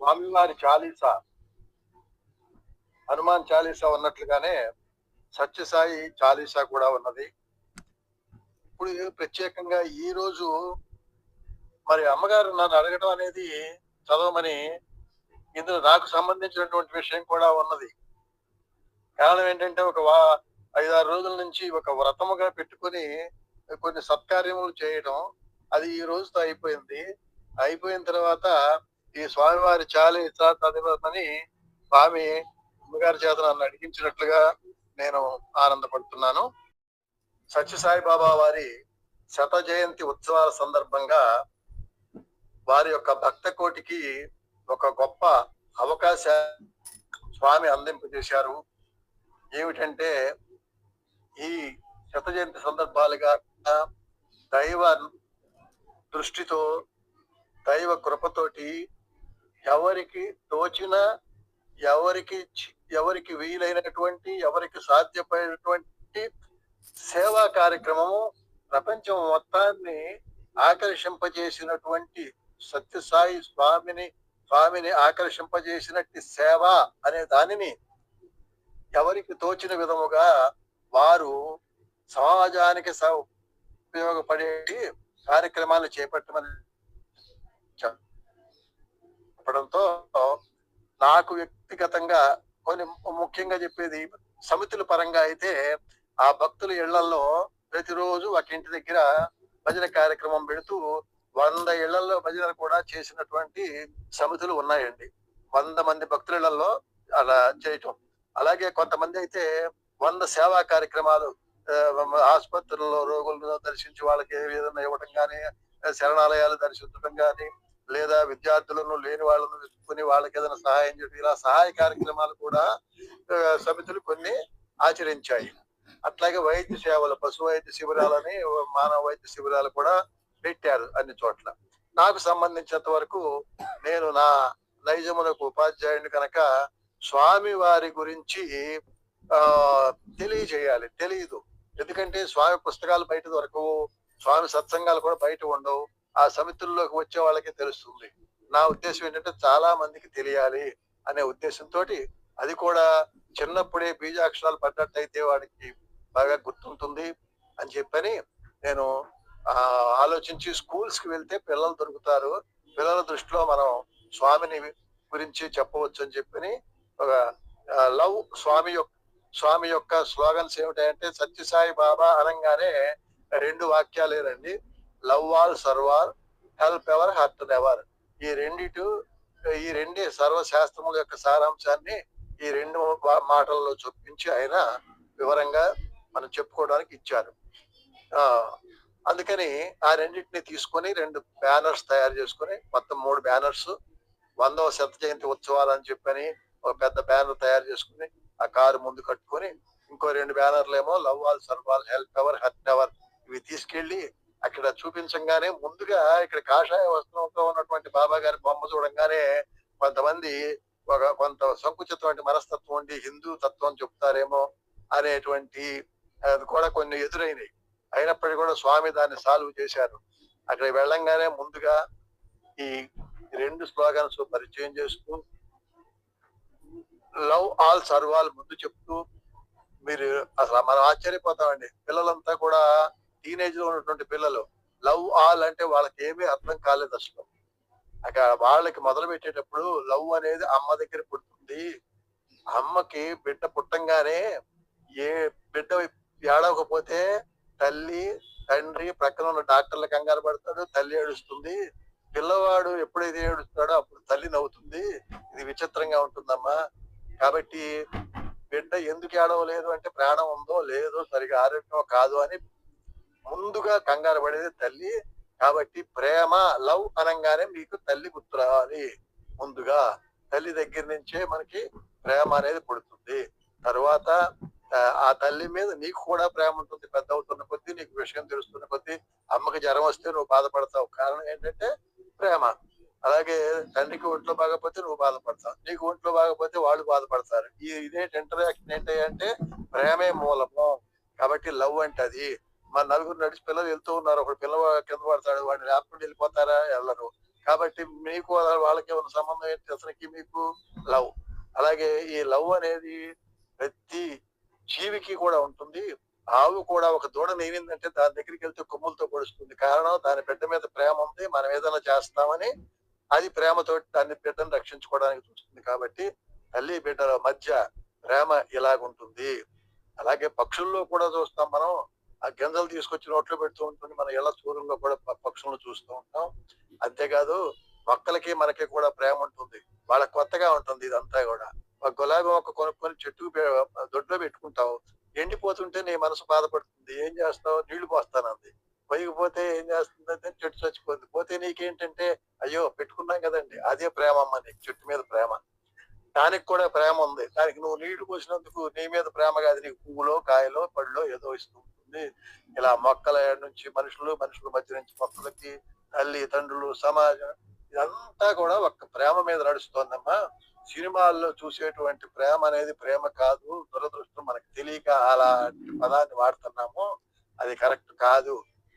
స్వామివారి చాలీసా? హనుమాన్ చాలీసా ఉన్నట్లుగానే సత్యసాయి చాలీసా కూడా ఉన్నది. ఇప్పుడు ప్రత్యేకంగా ఈ రోజు మరి అమ్మగారు నన్ను అడగడం అనేది చదవమని ఇందులో నాకు సంబంధించినటువంటి విషయం కూడా ఉన్నది. కారణం ఏంటంటే ఒక వా ఐదారు రోజుల నుంచి ఒక వ్రతముగా పెట్టుకొని కొన్ని సత్కార్యములు చేయడం అది ఈ రోజుతో అయిపోయింది. అయిపోయిన తర్వాత ఈ స్వామివారి చాలి చదవమని స్వామి అమ్మగారి చేత నన్ను అడిగించినట్లుగా నేను ఆనందపడుతున్నాను. సత్యసాయి బాబా వారి శత జయంతి ఉత్సవాల సందర్భంగా వారి యొక్క భక్త కోటికి ఒక గొప్ప అవకాశ స్వామి అందింపజేశారు. ఏమిటంటే ఈ శత జయంతి సందర్భాలుగా దైవ దృష్టితో దైవ కృపతోటి ఎవరికి తోచిన ఎవరికి చి- ఎవరికి వీలైనటువంటి ఎవరికి సాధ్యపడినటువంటి సేవా కార్యక్రమము ప్రపంచం మొత్తాన్ని ఆకర్షింపజేసినటువంటి సత్యసాయి స్వామిని స్వామిని ఆకర్షింపజేసినట్టు సేవ అనే దానిని ఎవరికి తోచిన విధముగా వారు సమాజానికి ఉపయోగపడే కార్యక్రమాలు చేపట్టమని చెప్పడంతో నాకు వ్యక్తిగతంగా కొన్ని ముఖ్యంగా చెప్పేది సమితుల పరంగా అయితే ఆ భక్తుల ఇళ్ళలో ప్రతిరోజు ఒక ఇంటి దగ్గర భజన కార్యక్రమం పెడుతూ వంద ఇళ్ళలో భజనలు కూడా చేసినటువంటి సమితులు ఉన్నాయండి. వంద మంది భక్తుల ఇళ్ళలో అలా చేయటం. అలాగే కొంతమంది అయితే వంద సేవా కార్యక్రమాలు ఆసుపత్రుల్లో రోగులను దర్శించి వాళ్ళకి ఏదైనా ఇవ్వడం కానీ శరణాలయాలు దర్శించడం కానీ లేదా విద్యార్థులను లేని వాళ్ళను వెతుక్కుని వాళ్ళకి ఏదైనా సహాయం చేయడం ఇలా సహాయ కార్యక్రమాలు కూడా సమితులు కొన్ని ఆచరించాయి. అట్లాగే వైద్య సేవలు పశు వైద్య శిబిరాలని మానవ వైద్య శిబిరాలు కూడా పెట్టారు అన్ని చోట్ల. నాకు సంబంధించినంత వరకు నేను నా నైజములకు ఉపాధ్యాయుని కనుక స్వామి వారి గురించి ఆ తెలియజేయాలి. తెలియదు ఎందుకంటే స్వామి పుస్తకాలు బయట దొరకవు. స్వామి సత్సంగాలు కూడా బయట ఉండవు. ఆ సమితుల్లోకి వచ్చే వాళ్ళకి తెలుస్తుంది. నా ఉద్దేశం ఏంటంటే చాలా మందికి తెలియాలి అనే ఉద్దేశంతో అది కూడా చిన్నప్పుడే బీజాక్షరాలు పడ్డట్టయితే వాడికి బాగా గుర్తుంటుంది అని చెప్పని నేను ఆలోచించి స్కూల్స్కి వెళ్తే పిల్లలు దొరుకుతారు. పిల్లల దృష్టిలో మనం స్వామిని గురించి చెప్పవచ్చు అని చెప్పని ఒక లవ్ స్వామి యొక్క స్వామి యొక్క స్లోగన్స్ ఏమిటంటే సత్యసాయి బాబా అనగానే రెండు వాక్యాలేనండి. Love all serve all help ever hurt ever ఈ రెండిటు ఈ రెండు సర్వశాస్త్రముల యొక్క సారాంశాన్ని ఈ రెండు మాటల్లో చొప్పించి ఆయన వివరంగా మనం చెప్పుకోవడానికి ఇచ్చారు. అందుకని ఆ రెండింటిని తీసుకొని రెండు బ్యానర్స్ తయారు చేసుకొని మొత్తం మూడు బ్యానర్స్ వందవ శత జయంతి ఉత్సవాలు అని చెప్పని ఒక పెద్ద బ్యానర్ తయారు చేసుకుని ఆ కారు ముందు కట్టుకొని ఇంకో రెండు బ్యానర్లు ఏమో love all serve all help ever hurt ever ఇవి తీసుకెళ్ళి అక్కడ చూపించంగానే ముందుగా ఇక్కడ కాషాయ వస్త్రంతో ఉన్నటువంటి బాబా గారి బొమ్మ చూడంగానే కొంతమంది ఒక కొంత సంకుచితమైన మనస్తత్వం ఉండి హిందూ తత్వం చెప్తారేమో అనేటువంటి అది కూడా కొన్ని ఎదురైనాయి. అయినప్పటికీ కూడా స్వామి దాన్ని సాల్వ్ చేశారు. అక్కడ వెళ్ళంగానే ముందుగా ఈ రెండు స్లోగన్స్ పరిచయం చేస్తూ లవ్ ఆల్ సర్వాల్ ముందు చెప్తూ మీరు అసలు మనం ఆశ్చర్యపోతామండి. పిల్లలంతా కూడా టీనేజ్లో ఉన్నటువంటి పిల్లలు లవ్ ఆల్ అంటే వాళ్ళకి ఏమీ అర్థం కాలేదు అసలు. అక్కడ వాళ్ళకి మొదలు పెట్టేటప్పుడు లవ్ అనేది అమ్మ దగ్గర పుడుతుంది. అమ్మకి బిడ్డ పుట్టంగానే ఏ బిడ్డ ఏడవకపోతే తల్లి తండ్రి ప్రక్కన ఉన్న డాక్టర్ల కంగారు పడతాడు తల్లి ఏడుస్తుంది. పిల్లవాడు ఎప్పుడైతే ఏడుస్తాడో అప్పుడు తల్లి నవ్వుతుంది. ఇది విచిత్రంగా ఉంటుందమ్మా. కాబట్టి బిడ్డ ఎందుకు ఏడవలేదు అంటే ప్రాణం ఉందో లేదో సరిగా ఆరోగ్యం కాదు అని ముందుగా కంగారు పడేది తల్లి. కాబట్టి ప్రేమ లవ్ అనగానే మీకు తల్లి గుర్తు రావాలి ముందుగా తల్లి దగ్గర నుంచే మనకి ప్రేమ అనేది పుడుతుంది. తర్వాత ఆ, తల్లి మీద నీకు కూడా ప్రేమ ఉంటుంది. పెద్ద అవుతున్న కొద్దీ నీకు విషయం తెలుస్తున్న కొద్దీ అమ్మకి జ్వరం వస్తే నువ్వు బాధపడతావు. కారణం ఏంటంటే ప్రేమ. అలాగే తండ్రికి ఒంట్లో బాగపోతే నువ్వు బాధపడతావు. నీకు ఒంట్లో బాగపోతే వాళ్ళు బాధపడతారు. ఈ ఇదే ఇంటరాక్షన్ ఏంటి అంటే ప్రేమే మూలము. కాబట్టి లవ్ అంటే అది మా నలుగురు నడిచి పిల్లలు వెళ్తూ ఉన్నారు. ఒకడు పిల్లవాడు కింద పడతాడు వాడిని లేకుండా వెళ్ళిపోతారా? వెళ్ళరు. కాబట్టి మీకు వాళ్ళకి ఉన్న సంబంధం ఏంటి? అతనికి మీకు లవ్. అలాగే ఈ లవ్ అనేది ప్రతి జీవికి కూడా ఉంటుంది. ఆవు కూడా ఒక దూడ నేనిందంటే దాని దగ్గరికి వెళ్తే కొమ్ములతో పొడుస్తుంది. కారణం దాని బిడ్డ మీద ప్రేమ ఉంది. మనం ఏదైనా చేస్తామని అది ప్రేమతో దాన్ని బిడ్డను రక్షించుకోవడానికి చూస్తుంది. కాబట్టి తల్లి బిడ్డల మధ్య ప్రేమ ఇలాగుంటుంది. అలాగే పక్షుల్లో కూడా చూస్తాం మనం. ఆ గింజలు తీసుకొచ్చి నోట్లో పెడుతూ ఉంటుంది. మనం ఎలా దూరంలో కూడా పక్షులను చూస్తూ ఉంటాం. అంతేకాదు మొక్కలకి మనకి కూడా ప్రేమ ఉంటుంది. వాళ్ళ కొత్తగా ఉంటుంది ఇదంతా కూడా. ఒక గులాబీ మొక్క కొనుక్కొని చెట్టు దొడ్లో పెట్టుకుంటావు. ఎండిపోతుంటే నీ మనసు బాధపడుతుంది. ఏం చేస్తావు? నీళ్ళు పోస్తానంది. పోయిపోతే ఏం చేస్తుంది అంటే చెట్టు చచ్చిపోతుంది. పోతే నీకేంటంటే అయ్యో పెట్టుకున్నాం కదండి. అదే ప్రేమ అమ్మ నీకు. చెట్టు మీద ప్రేమ. దానికి కూడా ప్రేమ ఉంది. దానికి నువ్వు నీళ్ళు పోసినందుకు నీ మీద ప్రేమ కాదు. నీకు పువ్వులో కాయలో పళ్ళో ఏదో ఇస్తుంది. ఉంటుంది ఇలా మొక్కల నుంచి మనుషులు మనుషుల మధ్య నుంచి మొక్కలకి తల్లి తండ్రులు సమాజం ఇదంతా కూడా ఒక ప్రేమ మీద నడుస్తోందమ్మా. సినిమాల్లో చూసేటువంటి ప్రేమ అనేది ప్రేమ కాదు దురదృష్టం మనకు తెలియక అలాంటి పదాన్ని వాడుతున్నాము. అది కరెక్ట్ కాదు.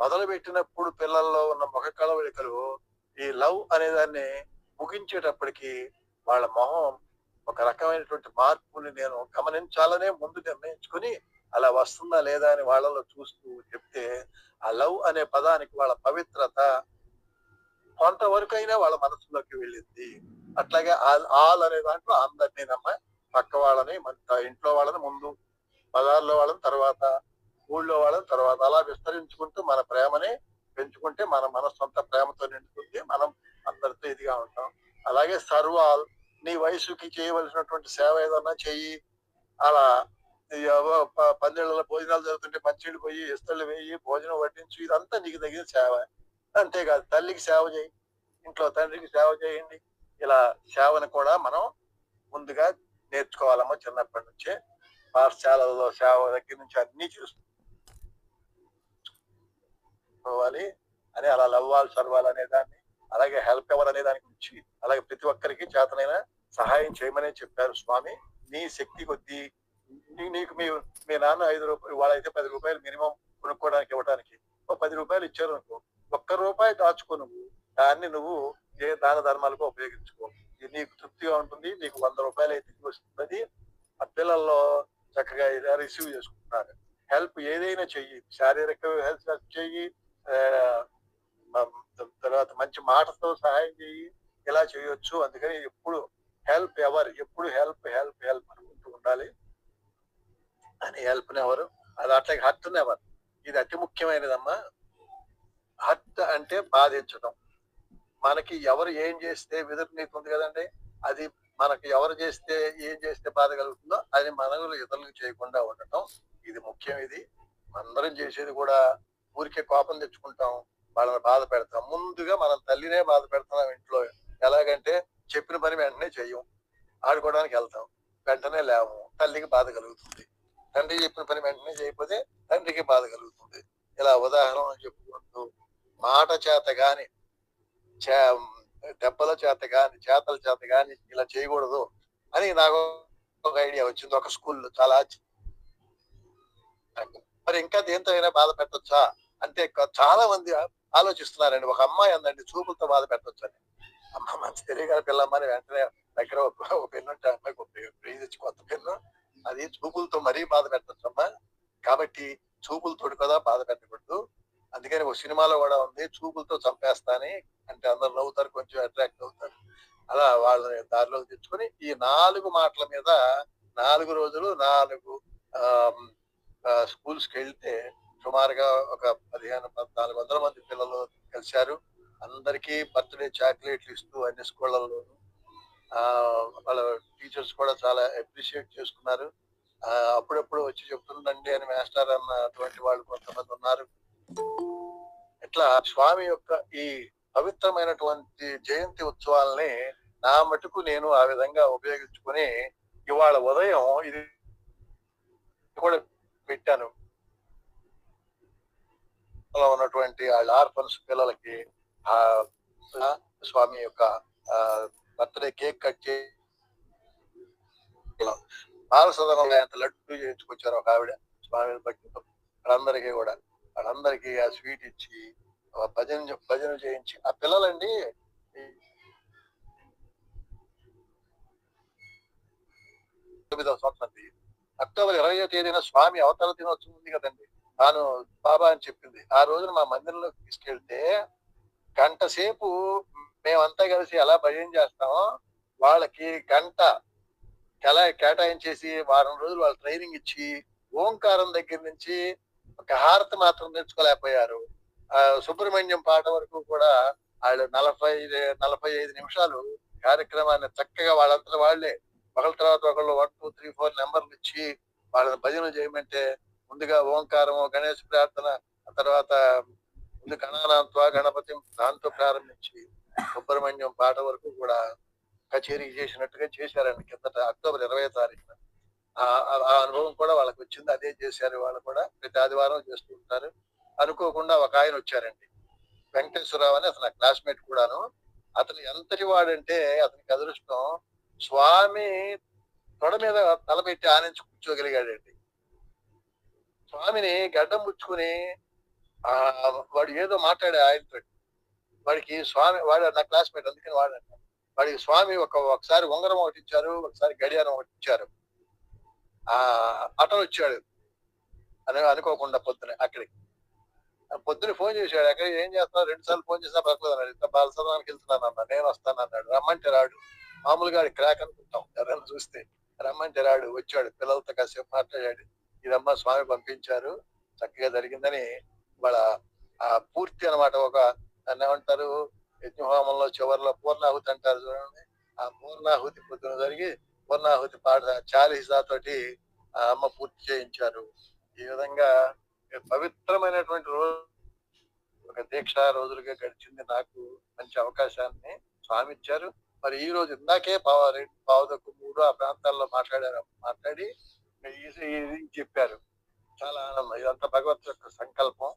మొదలు పెట్టినప్పుడు పిల్లల్లో ఉన్న ముఖ కలవలికలు ఈ లవ్ అనే దాన్ని ముగించేటప్పటికి వాళ్ళ మొహం ఒక రకమైనటువంటి మార్పుని నేను గమనించాలనే ముందు నిర్ణయించుకుని అలా వస్తుందా లేదా అని వాళ్ళలో చూస్తూ చెప్తే ఆ లవ్ అనే పదానికి వాళ్ళ పవిత్రత కొంతవరకు అయినా వాళ్ళ మనసులోకి వెళ్ళింది అట్లాగే ఆల్ ఆల్ అనే దాంట్లో అందరినీ నమ్మ పక్క వాళ్ళని మన ఇంట్లో వాళ్ళని ముందు బజార్లో వాళ్ళని తర్వాత ఊళ్ళో వాళ్ళని తర్వాత అలా విస్తరించుకుంటూ మన ప్రేమని పెంచుకుంటే మన మనసు సొంత ప్రేమతో నిండుతుంది మనం అందరితో ఇదిగా ఉంటాం. అలాగే సర్వాల్ నీ వయసుకి చేయవలసినటువంటి సేవ ఏదన్నా చెయ్యి. అలా పల్లెళ్ళలో భోజనాలు జరుగుతుంటే మంచిళ్ళు పోయి ఇస్తళ్ళు వేయి భోజనం వడ్డించు ఇదంతా నీకు తగిన సేవ. అంతేకాదు తల్లికి సేవ చేయి ఇంట్లో తండ్రికి సేవ చేయండి. ఇలా సేవను కూడా మనం ముందుగా నేర్చుకోవాలమ్మా చిన్నప్పటి నుంచే. పాఠశాలలో సేవ దగ్గర నుంచి అన్ని చూసుకోవాలి అని అలా లవ్వాలి సర్వాలి అనే దాన్ని అలాగే హెల్ప్ ఎవరు అనే దాని గురించి అలాగే ప్రతి ఒక్కరికి చేతనైనా సహాయం చేయమని చెప్పారు స్వామి. నీ శక్తి కొద్దీ నీకు మీ మీ నాన్న ఐదు రూపాయలు వాళ్ళైతే పది రూపాయలు మినిమం కొనుక్కోవడానికి ఇవ్వడానికి ఓ పది రూపాయలు ఇచ్చారు అనుకో ఒక్క రూపాయి దాచుకో నువ్వు. దాన్ని నువ్వు ఏ దాన ధర్మాలకు ఉపయోగించుకో. ఇది నీకు తృప్తిగా ఉంటుంది నీకు వంద రూపాయలు అయితే వస్తుంది. ఆ పిల్లల్లో చక్కగా రిసీవ్ చేసుకుంటున్నారు. హెల్ప్ ఏదైనా చెయ్యి. శారీరక హెల్ప్ చెయ్యి. తర్వాత మంచి మాటతో సహాయం చెయ్యి. ఇలా చేయొచ్చు. అందుకని ఎప్పుడు హెల్ప్ ఎవరు ఎప్పుడు హెల్ప్ హెల్ప్ హెల్ప్ అనుకుంటూ ఉండాలి. అని హెల్ప్ ఎవరు అది అట్లాగే హర్ట్ నెవర్ ఇది అతి ముఖ్యమైనదమ్మా. హర్ట్ అంటే బాధించడం మనకి ఎవరు ఏం చేస్తే విధులు నీకు ఉంది కదండి అది మనకి ఎవరు చేస్తే ఏం చేస్తే బాధ కలుగుతుందో అది మనకు ఇతరులకు చేయకుండా ఉండటం. ఇది ముఖ్యం ఇది. అందరం చేసేది కూడా ఊరికే కోపం తెచ్చుకుంటాం వాళ్ళని బాధ పెడతాం. ముందుగా మనం తల్లినే బాధ పెడుతున్నాం ఇంట్లో. ఎలాగంటే చెప్పిన పని వెంటనే చెయ్యం. ఆడుకోవడానికి వెళ్తాం. వెంటనే లేము తల్లికి బాధ కలుగుతుంది. తండ్రి చెప్పిన పని వెంటనే చేయకపోతే తండ్రికి బాధ కలుగుతుంది. ఇలా ఉదాహరణ చెప్పుకుంటూ మాట చేత గాని చే- దెబ్బల చేత గాని చేతల చేత గాని ఇలా చేయకూడదు అని నాకు ఒక ఐడియా వచ్చింది ఒక స్కూల్లో చాలా మరి ఇంకా దేంతో అయినా బాధ పెట్టొచ్చా అంటే చాలా మంది ఆలోచిస్తున్నారండి. ఒక అమ్మాయి అందండి చూపులతో బాధ పెట్టొచ్చు అని అమ్మ మంచి తెలియగల పిల్లమ్మని వెంటనే దగ్గర ఒక ఒక పెన్ను ఉంటే అమ్మాయి అమ్మాయికి ఒక ప్రైజ్ ఇచ్చి కొత్త పెన్ను అది చూపులతో మరీ బాధ పెట్టచ్చమ్మా కాబట్టి చూపులతో కదా బాధ పెట్టకూడదు. అందుకని ఒక సినిమాలో కూడా ఉంది చూపులతో చంపేస్తాని అంటే అందరు నవ్వుతారు కొంచెం అట్రాక్ట్ అవుతారు. అలా వాళ్ళని దారిలోకి తెచ్చుకొని ఈ నాలుగు మాటల మీద నాలుగు రోజులు నాలుగు స్కూల్స్కి వెళ్తే సుమారుగా ఒక పదిహేను పద్నాలుగు వందల మంది పిల్లలు కలిశారు. అందరికీ బర్త్డే చాక్లెట్లు ఇస్తూ అన్ని స్కూళ్ళల్లో వాళ్ళ టీచర్స్ కూడా చాలా అప్రిషియేట్ చేసుకున్నారు. అప్పుడప్పుడు వచ్చి చెప్తుండండి అని మాస్టర్ అన్నటువంటి వాళ్ళు కొంతమంది ఉన్నారు. ఇట్లా స్వామి యొక్క ఈ పవిత్రమైనటువంటి జయంతి ఉత్సవాల్ని నా మటుకు నేను ఆ విధంగా ఉపయోగించుకుని ఇవాళ ఉదయం ఇది కూడా పెట్టాను. ఉన్నటువంటి వాళ్ళ ఆర్ఫన్స్ పిల్లలకి ఆ ఆ స్వామి యొక్క బర్త్డే కేక్ కట్ చేసి బాలసదనంలో ఎంత లడ్డు చేయించుకొచ్చారు ఒక ఆవిడ స్వామి భక్తితో వాళ్ళందరికీ కూడా వాళ్ళందరికీ ఆ స్వీట్ ఇచ్చి భజన భజన చేయించి ఆ పిల్లలండి. తొమ్మిదవ సంవత్సరం అక్టోబర్ ఇరవై తేదీన స్వామి అవతల దినోత్సవం ఉంది కదండి. తాను బాబా అని చెప్పింది. ఆ రోజున మా మందిరంలోకి తీసుకెళ్తే గంట సేపు మేమంతా కలిసి ఎలా భజన చేస్తామో వాళ్ళకి గంట ఎలా కేటాయించేసి వారం రోజులు వాళ్ళు ట్రైనింగ్ ఇచ్చి ఓంకారం దగ్గర నుంచి ఒక హారతి మాత్రం నేర్చుకోలేకపోయారు ఆ సుబ్రహ్మణ్యం పాట వరకు కూడా వాళ్ళు నలభై నలభై ఐదు నిమిషాలు కార్యక్రమాన్ని చక్కగా వాళ్ళంతా వాళ్ళే. ఒకళ్ళ తర్వాత ఒకళ్ళు వన్ టూ త్రీ ఫోర్ నెంబర్లు ఇచ్చి వాళ్ళని భజన చేయమంటే ముందుగా ఓంకారం గణేష్ ప్రార్థన ఆ తర్వాత ముందు గణానాంత్వ గణపతి దాంతో ప్రారంభించి సుబ్రహ్మణ్యం పాట వరకు కూడా కచేరీ చేసినట్టుగా చేశారండి. కిందట అక్టోబర్ ఇరవై తారీఖున. ఆ ఆ- అనుభవం కూడా వాళ్ళకి వచ్చింది. అదే చేశారు వాళ్ళు కూడా. ప్రతి ఆదివారం చేస్తూ ఉంటారు. అనుకోకుండా ఒక ఆయన వచ్చారండి. వెంకటేశ్వరరావు అని అతను క్లాస్మేట్ కూడాను. అతను ఎంతటి వాడంటే అతనికి అదృష్టం స్వామి తొడ మీద తలపెట్టి ఆనించి కూర్చోగలిగాడండి. స్వామిని గడ్డం పుచ్చుకుని ఆ వాడు ఏదో మాట్లాడే ఆయనతో వాడికి స్వామి వాడు నా క్లాస్మేట్ అందుకని వాడు వాడికి స్వామి ఒక ఒకసారి ఉంగరం ఒకటి ఇచ్చారు ఒకసారి గడియారం ఒకటి ఇచ్చారు. ఆ అతను వచ్చాడు. అని అనుకోకుండా పొద్దున అక్కడికి. ఆ పొద్దున ఫోన్ చేశాడు. అక్కడ ఏం చేస్తున్నావు? రెండు సార్లు ఫోన్ చేసినా పర్లేదు అన్నాడు. ఇంత బాలసరానికి వెళ్తున్నాను అన్న నేను వస్తాను అన్నాడు. రమ్మంటే రాడు. మామూలుగా క్రాక్ అనుకుంటాం. ఎవరైనా చూస్తే రమ్మంటే రాడు. వచ్చాడు. పిల్లలతో కాసేపు మాట్లాడాడు. ఇదమ్మా స్వామి పంపించారు. చక్కగా జరిగిందని వాళ్ళ ఆ పూర్తి అన్నమాట ఒక దాన్ని ఏమంటారు యజ్ఞహోమంలో చివరిలో పూర్ణాహుతి అంటారు చూడండి. ఆ పూర్ణాహుతి పొద్దున జరిగి పూర్ణాహుతి పాట చాలీసా తోటి ఆ అమ్మ పూర్తి చేయించారు. ఈ విధంగా పవిత్రమైనటువంటి రోజు ఒక దీక్ష రోజులుగా గడిచింది నాకు మంచి అవకాశాన్ని స్వామి ఇచ్చారు. మరి ఈ రోజు ఇందాకే పావు రెండు పావుదక్కు మూడు ఆ ప్రాంతాల్లో మాట్లాడారు మాట్లాడి ఈ- చెప్పారు. చాలా ఆనందం. ఇదంతా భగవత్ యొక్క సంకల్పం.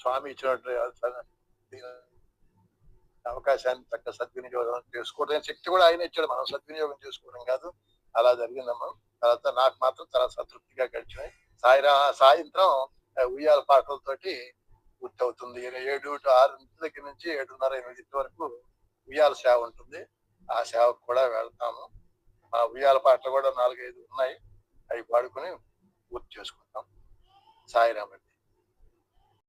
స్వామి ఇచ్చినటువంటి అవకాశాన్ని తగ్గ సద్వినియోగం చేసుకోవడం. శక్తి కూడా ఆయన ఇచ్చాడు. మనం సద్వినియోగం చేసుకోవడం కాదు. అలా జరిగిందమ్మా. తర్వాత నాకు మాత్రం చాలా సంతృప్తిగా గడిచినాయి. సాయిరా సాయంత్రం ఉయ్యాల పాటలతోటి పూర్తి అవుతుంది ఏడు టు ఆరు దగ్గర నుంచి ఏడున్నర ఎనిమిది వరకు ఉయ్యాల సేవ ఉంటుంది. ఆ సేవకు కూడా వెళ్తాము. మా ఉయ్యాల పాటలు కూడా నాలుగైదు ఉన్నాయి. అవి పాడుకుని పూర్తి చేసుకుంటాం. సాయిరామ్